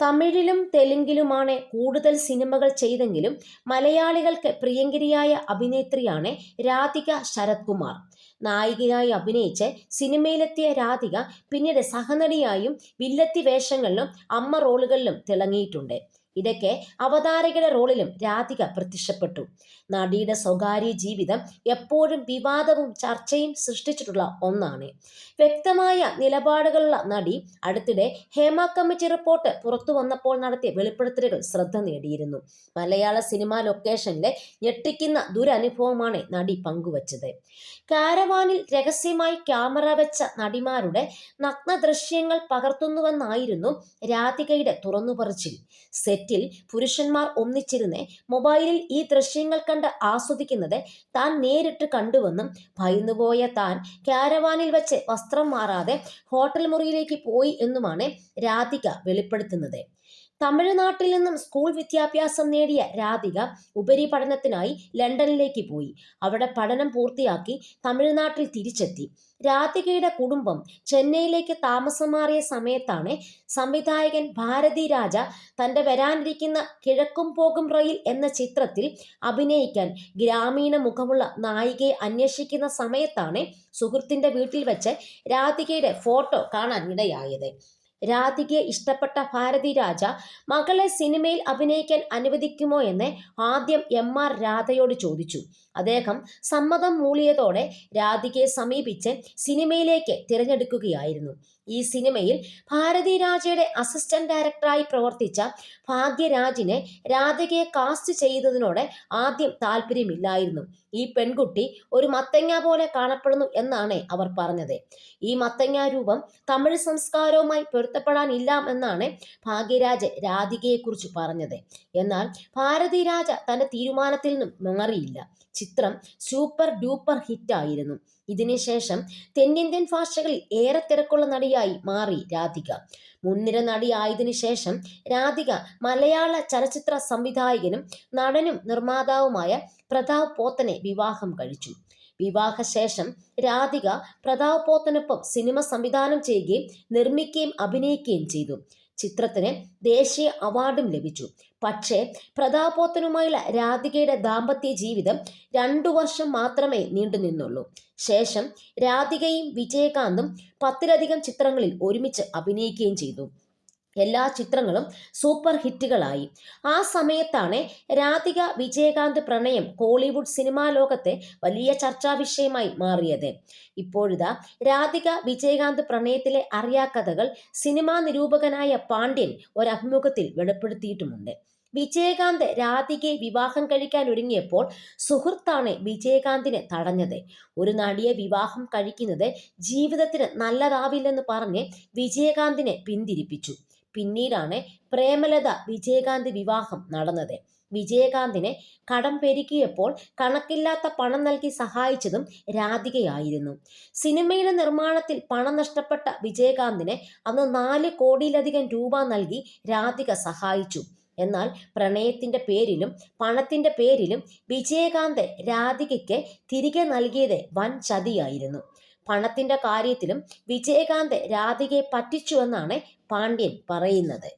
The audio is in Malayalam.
തമിഴിലും തെലുങ്കിലുമാണ് കൂടുതൽ സിനിമകൾ ചെയ്തെങ്കിലും മലയാളികൾക്ക് പ്രിയങ്കരിയായ അഭിനേത്രിയാണ് രാധിക ശരത് കുമാർ നായികയായി അഭിനയിച്ച് സിനിമയിലെത്തിയ രാധിക പിന്നീട് സഹനടിയായും വില്ലത്തി വേഷങ്ങളിലും അമ്മ റോളുകളിലും തിളങ്ങിയിട്ടുണ്ട്. ഇടയ്ക്ക് അവതാരകയുടെ റോളിലും രാധിക പ്രത്യക്ഷപ്പെട്ടു. നടിയുടെ സ്വകാര്യ ജീവിതം എപ്പോഴും വിവാദവും ചർച്ചയും സൃഷ്ടിച്ചിട്ടുള്ള ഒന്നാണ്. വ്യക്തമായ നിലപാടുകളുള്ള നടി അടുത്തിടെ ഹേമ കമ്മിറ്റി റിപ്പോർട്ട് പുറത്തു വന്നപ്പോൾ നടത്തിയ വെളിപ്പെടുത്തലുകൾ ശ്രദ്ധ നേടിയിരുന്നു. മലയാള സിനിമാ ലൊക്കേഷനിലെ ഞെട്ടിക്കുന്ന ദുരനുഭവമാണ് നടി പങ്കുവച്ചത്. കാരവാനിൽ രഹസ്യമായി ക്യാമറ വെച്ച നടിമാരുടെ നഗ്ന ദൃശ്യങ്ങൾ പകർത്തുന്നുവെന്നായിരുന്നു രാധികയുടെ തുറന്നുപറച്ചിൽ. സെറ്റിൽ പുരുഷന്മാർ ഒന്നിച്ചിരുന്ന് മൊബൈലിൽ ഈ ദൃശ്യങ്ങൾ കണ്ട് ആസ്വദിക്കുന്നത് താൻ നേരിട്ട് കണ്ടുവെന്നും ഭയന്നുപോയ താൻ കാരവാനിൽ വെച്ച് വസ്ത്രം മാറാതെ ഹോട്ടൽ മുറിയിലേക്ക് പോയി എന്നുമാണ് രാധിക വെളിപ്പെടുത്തുന്നത്. തമിഴ്നാട്ടിൽ നിന്നും സ്കൂൾ വിദ്യാഭ്യാസം നേടിയ രാധിക ഉപരിപഠനത്തിനായി ലണ്ടനിലേക്ക് പോയി. അവിടെ പഠനം പൂർത്തിയാക്കി തമിഴ്നാട്ടിൽ തിരിച്ചെത്തി. രാധികയുടെ കുടുംബം ചെന്നൈയിലേക്ക് താമസം മാറിയ സമയത്താണ് സംവിധായകൻ ഭാരതി രാജ തന്റെ വരാനിരിക്കുന്ന കിഴക്കും പോകും റയിൽ എന്ന ചിത്രത്തിൽ അഭിനയിക്കാൻ ഗ്രാമീണ മുഖമുള്ള നായികയെ അന്വേഷിക്കുന്ന സമയത്താണ് സുഹൃത്തിന്റെ വീട്ടിൽ വെച്ച് രാധികയുടെ ഫോട്ടോ കാണാൻ ഇടയായത് രാധികയെ ഇഷ്ടപ്പെട്ട ഭാരതി രാജ മകളെ സിനിമയിൽ അഭിനയിക്കാൻ അനുവദിക്കുമോ എന്ന് ആദ്യം എം ആർ രാധയോട് ചോദിച്ചു. അദ്ദേഹം സമ്മതം മൂളിയതോടെ രാധികയെ സമീപിച്ച് സിനിമയിലേക്ക് തിരഞ്ഞെടുക്കുകയായിരുന്നു. ഈ സിനിമയിൽ ഭാരതി രാജയുടെ അസിസ്റ്റന്റ് ഡയറക്ടറായി പ്രവർത്തിച്ച ഭാഗ്യരാജിനെ രാധികയെ കാസ്റ്റ് ചെയ്തതിനോട് ആദ്യം താല്പര്യമില്ലായിരുന്നു. ഈ പെൺകുട്ടി ഒരു മത്തങ്ങ പോലെ കാണപ്പെടുന്നു എന്നാണ് അവർ പറഞ്ഞത്. ഈ മത്തങ്ങ രൂപം തമിഴ് സംസ്കാരവുമായി പൊരുത്തപ്പെടാനില്ല എന്നാണ് ഭാഗ്യരാജ് രാധികയെക്കുറിച്ച് പറഞ്ഞത്. എന്നാൽ ഭാരതി രാജ തന്റെ തീരുമാനത്തിൽ നിന്നും മാറിയില്ല. ചിത്രം സൂപ്പർ ഡൂപ്പർ ഹിറ്റായിരുന്നു. ഇതിനുശേഷം തെന്നിന്ത്യൻ ഭാഷകളിൽ ഏറെ തിരക്കുള്ള നടിയായി മാറി രാധിക. മുൻനിര നടിയായതിനു ശേഷം രാധിക മലയാള ചലച്ചിത്ര സംവിധായകനും നടനും നിർമ്മാതാവുമായ പ്രതാപ് പോത്തനെ വിവാഹം കഴിച്ചു. വിവാഹശേഷം രാധിക പ്രതാപ് പോത്തനൊപ്പം സിനിമ സംവിധാനം ചെയ്യുകയും നിർമ്മിക്കുകയും അഭിനയിക്കുകയും ചെയ്തു. ചിത്രത്തിന് ദേശീയ അവാർഡും ലഭിച്ചു. പക്ഷേ പ്രതാപോത്തനുമായുള്ള രാധികയുടെ ദാമ്പത്യ ജീവിതം രണ്ടു വർഷം മാത്രമേ നീണ്ടു നിന്നുള്ളൂ. ശേഷം രാധികയും വിജയകാന്തും പത്തിലധികം ചിത്രങ്ങളിൽ ഒരുമിച്ച് അഭിനയിക്കുകയും ചെയ്തു. എല്ലാ ചിത്രങ്ങളും സൂപ്പർ ഹിറ്റുകളായി. ആ സമയത്താണ് രാധിക വിജയകാന്ത് പ്രണയം കോളിവുഡ് സിനിമാ ലോകത്തെ വലിയ ചർച്ചാ വിഷയമായി മാറിയത്. ഇപ്പോഴിതാ രാധിക വിജയകാന്ത് പ്രണയത്തിലെ അറിയാക്കഥകൾ സിനിമാ നിരൂപകനായ പാണ്ഡ്യൻ ഒരു അഭിമുഖത്തിൽ വെളിപ്പെടുത്തിയിട്ടുമുണ്ട്. വിജയകാന്ത് രാധികയെ വിവാഹം കഴിക്കാൻ ഒരുങ്ങിയപ്പോൾ സുഹൃത്താണ് വിജയകാന്തിനെ തടഞ്ഞത്. ഒരു നടിയെ വിവാഹം കഴിക്കുന്നത് ജീവിതത്തിന് നല്ലതാവില്ലെന്ന് പറഞ്ഞ് വിജയകാന്തിനെ പിന്തിരിപ്പിച്ചു. പിന്നീടാണ് പ്രേമലത വിജയകാന്ത് വിവാഹം നടന്നത്. വിജയകാന്തിനെ കടം പെരുക്കിയപ്പോൾ കണക്കില്ലാത്ത പണം നൽകി സഹായിച്ചതും രാധികയായിരുന്നു. സിനിമയുടെ നിർമ്മാണത്തിൽ പണം നഷ്ടപ്പെട്ട വിജയകാന്തിനെ അന്ന് നാല് കോടിയിലധികം രൂപ നൽകി രാധിക സഹായിച്ചു. എന്നാൽ പ്രണയത്തിന്റെ പേരിലും പണത്തിന്റെ പേരിലും വിജയകാന്ത് രാധികയ്ക്ക് തിരികെ നൽകിയത് വൻ ചതിയായിരുന്നു. പണത്തിന്റെ കാര്യത്തിലും വിജയകാന്ത് രാധികയെ പറ്റിച്ചുവെന്നാണ് പാണ്ഡ്യൻ പറയുന്നത്.